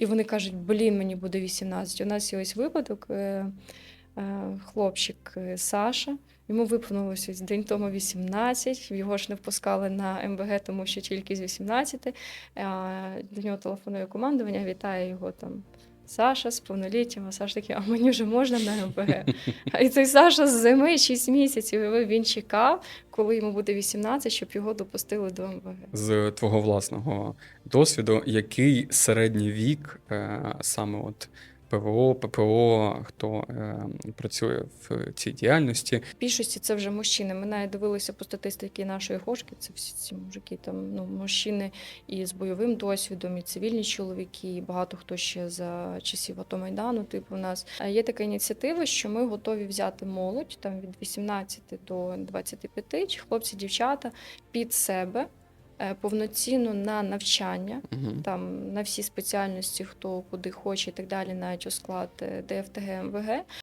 І вони кажуть, блін, мені буде 18. У нас є ось випадок. е, е, Хлопчик е, Саша, йому виповнилося день тому 18, його ж не впускали на МВГ, тому що тільки з 18. Е, До нього телефонує командування, вітає його там. Саша з повноліттям, а Саша такий, а мені вже можна на МВГ. А і цей Саша з зими 6 місяців. і Він чекав, коли йому буде 18, щоб його допустили до МВГ. З твого власного досвіду, який середній вік е, саме от ПВО, ППО, хто е, працює в цій діяльності, В більшості це вже мужчини. Ми навіть дивилися по статистиці нашої хошки. Це всі ці мужики, там ну мужчини і з бойовим досвідом, і цивільні чоловіки, і багато хто ще за часів АТО Майдану. Типу, у нас є така ініціатива, що ми готові взяти молодь там від 18 до 25, чи хлопці, дівчата під себе повноцінно на навчання Мгм. там на всі спеціальності, хто куди хоче і так далі, навіть у склад е, ДФТГ МВГ.